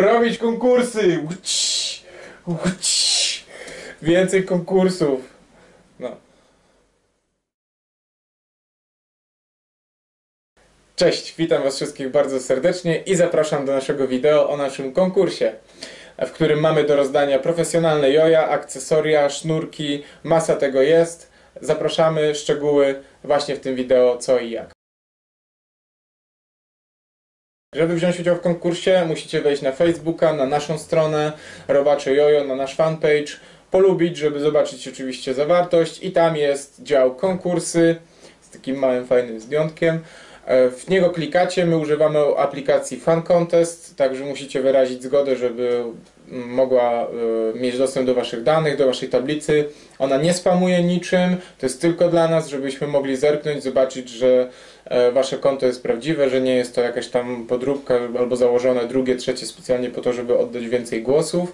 Robić konkursy. Więcej konkursów. No. Cześć, witam Was wszystkich bardzo serdecznie i zapraszam do naszego wideo o naszym konkursie, w którym mamy do rozdania profesjonalne joja, akcesoria, sznurki, masa tego jest. Zapraszamy, szczegóły właśnie w tym wideo co i jak. Żeby wziąć udział w konkursie, musicie wejść na Facebooka, na naszą stronę Robacze Jojo, na nasz fanpage, polubić, żeby zobaczyć oczywiście zawartość i tam jest dział konkursy z takim małym fajnym zdjątkiem. E, W niego klikacie, my używamy aplikacji Fan Contest, także musicie wyrazić zgodę, żeby mogła e, mieć dostęp do Waszych danych, do Waszej tablicy. Ona nie spamuje niczym, to jest tylko dla nas, żebyśmy mogli zerknąć, zobaczyć, że e, Wasze konto jest prawdziwe, że nie jest to jakaś tam podróbka albo założone drugie, trzecie specjalnie po to, żeby oddać więcej głosów.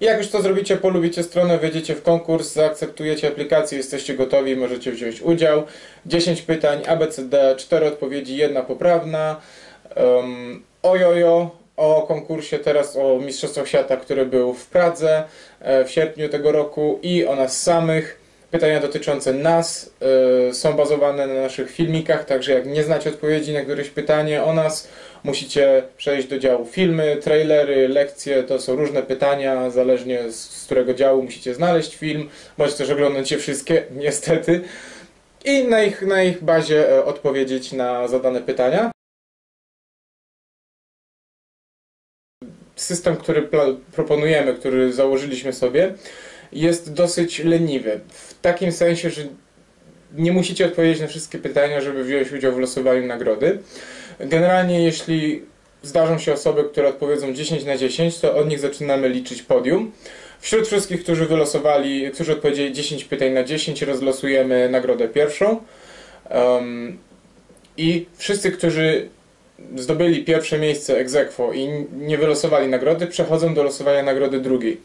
I jak już to zrobicie, polubicie stronę, wejdziecie w konkurs, zaakceptujecie aplikację, jesteście gotowi, możecie wziąć udział. 10 pytań, ABCD, 4 odpowiedzi, jedna poprawna. Um, ojojo, o konkursie teraz o Mistrzostwach Świata, który był w Pradze e, w sierpniu tego roku i o nas samych. Pytania dotyczące nas e, są bazowane na naszych filmikach, także jak nie znacie odpowiedzi na któreś pytanie o nas, musicie przejść do działu filmy, trailery, lekcje, to są różne pytania, zależnie z, którego działu musicie znaleźć film, bądź też oglądać je wszystkie, niestety, i na ich, na ich bazie e, odpowiedzieć na zadane pytania. System, który proponujemy, który założyliśmy sobie, jest dosyć leniwy. W takim sensie, że nie musicie odpowiedzieć na wszystkie pytania, żeby wziąć udział w losowaniu nagrody. Generalnie, jeśli zdarzą się osoby, które odpowiedzą 10 na 10, to od nich zaczynamy liczyć podium. Wśród wszystkich, którzy wylosowali, którzy odpowiedzieli 10 pytań na 10, rozlosujemy nagrodę pierwszą. Um, I wszyscy, którzy zdobyli pierwsze miejsce ex aequo i nie wylosowali nagrody, przechodzą do losowania nagrody drugiej.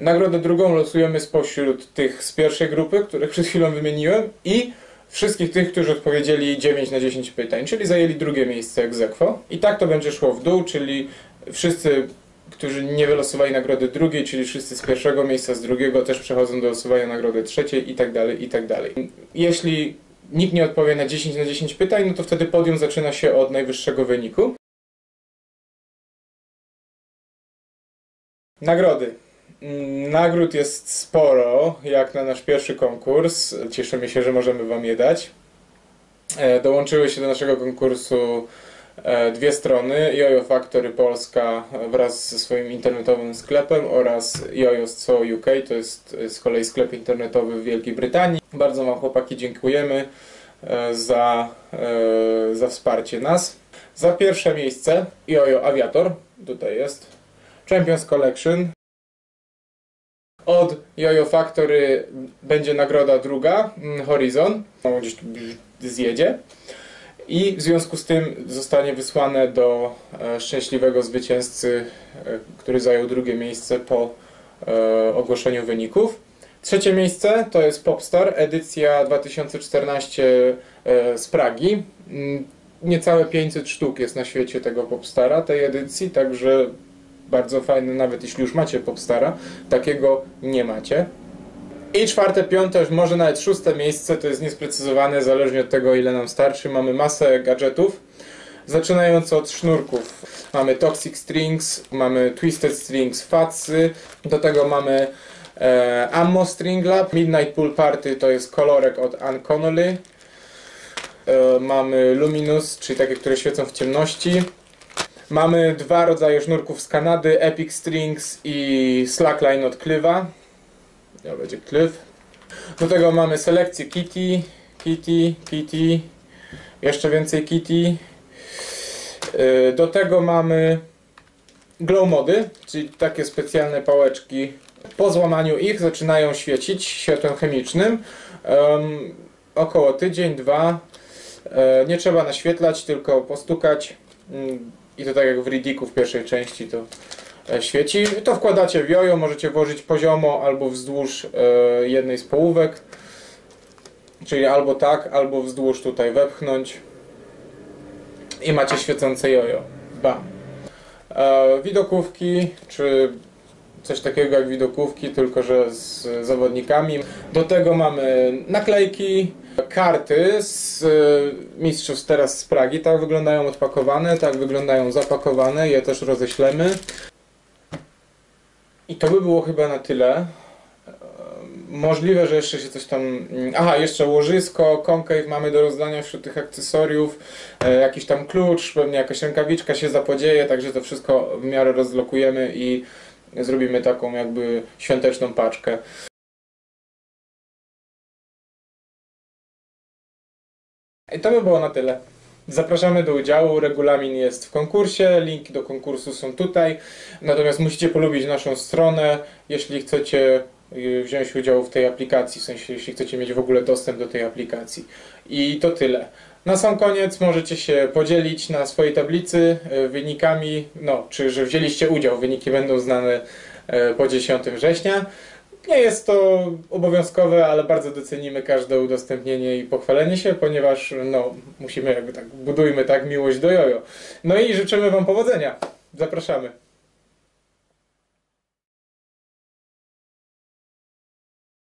Nagrodę drugą losujemy spośród tych z pierwszej grupy, których przed chwilą wymieniłem i wszystkich tych, którzy odpowiedzieli 9 na 10 pytań, czyli zajęli drugie miejsce ex aequo. I tak to będzie szło w dół, czyli wszyscy, którzy nie wylosowali nagrody drugiej, czyli wszyscy z pierwszego miejsca, z drugiego też przechodzą do losowania nagrody trzeciej i tak dalej, i tak dalej. Jeśli nikt nie odpowie na 10 na 10 pytań, no to wtedy podium zaczyna się od najwyższego wyniku. Nagrody. Mm, Nagród jest sporo, jak na nasz pierwszy konkurs. Cieszymy się, że możemy Wam je dać. E, Dołączyły się do naszego konkursu dwie strony, Jojo Factory Polska wraz ze swoim internetowym sklepem oraz Jojo Co UK, to jest e, z kolei sklep internetowy w Wielkiej Brytanii. Bardzo Wam chłopaki dziękujemy e, za, e, za wsparcie nas. Za pierwsze miejsce Jojo Aviator, tutaj jest, Champions Collection, od Jojo Factory będzie nagroda druga, mm, Horizon. On Gdzieś tu zjedzie. I w związku z tym zostanie wysłane do e, szczęśliwego zwycięzcy, e, który zajął drugie miejsce po e, ogłoszeniu wyników. Trzecie miejsce to jest Popstar, edycja 2014 e, z Pragi. Mm, Niecałe 500 sztuk jest na świecie tego Popstara, tej edycji, także bardzo fajne, nawet jeśli już macie Popstara, takiego nie macie. I czwarte, piąte, może nawet szóste miejsce, to jest niesprecyzowane, zależnie od tego ile nam starczy. Mamy masę gadżetów, zaczynając od sznurków. Mamy Toxic Strings, mamy Twisted Strings Fatsy, do tego mamy e, Ammo String Lab, Midnight Pool Party to jest kolorek od Ann Connolly. E, mamy Luminous, czyli takie, które świecą w ciemności. Mamy dwa rodzaje sznurków z Kanady, Epic Strings i Slackline od Cliva. To będzie Cliv. Do tego mamy selekcję Kitty, Kitty, Kitty, jeszcze więcej Kitty. Yy, Do tego mamy glow mody, czyli takie specjalne pałeczki. Po złamaniu ich zaczynają świecić światłem chemicznym. Em, około tydzień, dwa. E, Nie trzeba naświetlać, tylko postukać. Mm, I to tak jak w Ridiku w pierwszej części to świeci. To wkładacie w jojo, możecie włożyć poziomo albo wzdłuż e, jednej z połówek. Czyli albo tak, albo wzdłuż tutaj wepchnąć. i macie świecące jojo. Bam. E, widokówki, czy coś takiego jak widokówki, tylko że z zawodnikami. Do tego mamy naklejki, karty z e, mistrzostw teraz z Pragi. Tak wyglądają odpakowane, tak wyglądają zapakowane. Je też roześlemy. I to by było chyba na tyle. E, Możliwe, że jeszcze się coś tam. Aha, jeszcze łożysko, concave mamy do rozdania wśród tych akcesoriów, e, jakiś tam klucz, pewnie jakaś rękawiczka się zapodzieje, także to wszystko w miarę rozlokujemy i zrobimy taką jakby świąteczną paczkę. I to by było na tyle. Zapraszamy do udziału. Regulamin jest w konkursie. Linki do konkursu są tutaj. Natomiast musicie polubić naszą stronę, jeśli chcecie y, wziąć udział w tej aplikacji, w sensie jeśli chcecie mieć w ogóle dostęp do tej aplikacji. I to tyle. Na sam koniec możecie się podzielić na swojej tablicy y, wynikami, no, czy że wzięliście udział. Wyniki będą znane y, po 10 września. Nie jest to obowiązkowe, ale bardzo docenimy każde udostępnienie i pochwalenie się, ponieważ no, musimy jakby tak, budujmy tak miłość do jojo. No i życzymy Wam powodzenia. Zapraszamy.